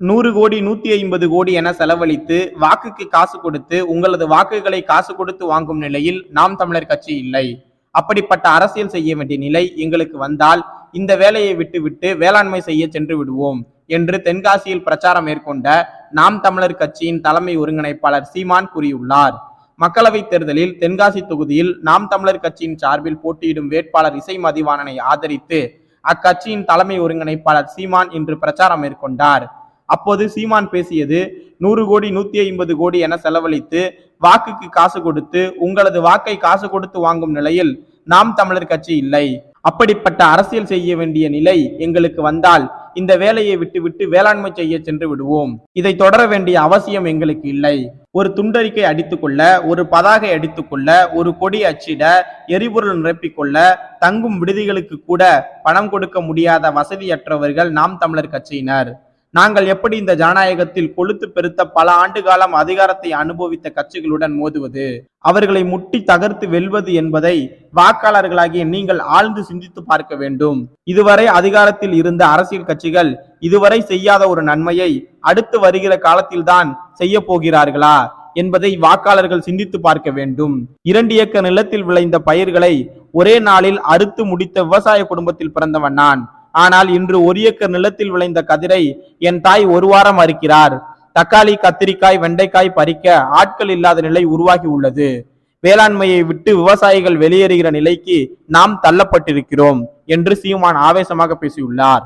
நூறு கோடி நூத்தி ஐம்பது கோடி என செலவழித்து வாக்குக்கு காசு கொடுத்து உங்களது வாக்குகளை காசு கொடுத்து வாங்கும் நிலையில் நாம் தமிழர் கட்சி இல்லை. அப்படிப்பட்ட அரசியல் செய்ய வேண்டிய நிலை எங்களுக்கு வந்தால் இந்த வேலையை விட்டுவிட்டு வேளாண்மை செய்ய சென்று விடுவோம் என்று தென்காசியில் பிரச்சாரம் மேற்கொண்ட நாம் தமிழர் கட்சியின் தலைமை ஒருங்கிணைப்பாளர் சீமான் கூறியுள்ளார். மக்களவைத் தேர்தலில் தென்காசி தொகுதியில் நாம் தமிழர் கட்சியின் சார்பில் போட்டியிடும் வேட்பாளர் இசை மதிவாணனை ஆதரித்து அக்கட்சியின் தலைமை ஒருங்கிணைப்பாளர் சீமான் இன்று பிரச்சாரம் மேற்கொண்டார். அப்போது சீமான் பேசியது நூறு கோடி நூத்தி ஐம்பது கோடி என செலவழித்து வாக்குக்கு காசு கொடுத்து உங்களது வாக்கை காசு கொடுத்து வாங்கும் நிலையில் நாம் தமிழர் கட்சி இல்லை. அப்படிப்பட்ட அரசியல் செய்ய வேண்டிய நிலை எங்களுக்கு வந்தால் இந்த வேலையை விட்டுவிட்டு வேளாண்மை செய்ய சென்று விடுவோம். இதை தொடர வேண்டிய அவசியம் எங்களுக்கு இல்லை. ஒரு துண்டறிக்கை அடித்துக்கொள்ள ஒரு பதாகை அடித்துக்கொள்ள ஒரு கொடி அச்சிட எரிபொருள் நிரப்பிக்கொள்ள தங்கும் விடுதிகளுக்கு கூட பணம் கொடுக்க முடியாத வசதியற்றவர்கள் நாம் தமிழர் கட்சியினர். நாங்கள் எப்படி இந்த ஜனநாயகத்தில் கொளுத்து பெருத்த பல ஆண்டு காலம் அதிகாரத்தை அனுபவித்த கட்சிகளுடன் மோதுவது? அவர்களை முட்டி தகர்த்து வெல்வது என்பதை வாக்காளர்களாகிய நீங்கள் ஆழ்ந்து சிந்தித்து பார்க்க வேண்டும். இதுவரை அதிகாரத்தில் இருந்த அரசியல் கட்சிகள் இதுவரை செய்யாத ஒரு நன்மையை அடுத்து வருகிற காலத்தில்தான் செய்ய போகிறார்களா என்பதை வாக்காளர்கள் சிந்தித்து பார்க்க வேண்டும். இரண்டு ஏக்கர் நிலத்தில் விளைந்த பயிர்களை ஒரே நாளில் அறுத்து முடித்த விவசாய குடும்பத்தில் பிறந்தவன் நான். ஆனால் இன்று ஒரு ஏக்கர் நிலத்தில் விளைந்த கதிரை என் தாய் ஒரு வாரம் அறுக்கிறார். தக்காளி கத்திரிக்காய் வெண்டைக்காய் பறிக்க ஆட்கள் இல்லாத நிலை உருவாகி உள்ளது. வேளாண்மையை விட்டு விவசாயிகள் வெளியேறுகிற நிலைக்கு நாம் தள்ளப்பட்டிருக்கிறோம் என்று சீமான் ஆவேசமாக பேசியுள்ளார்.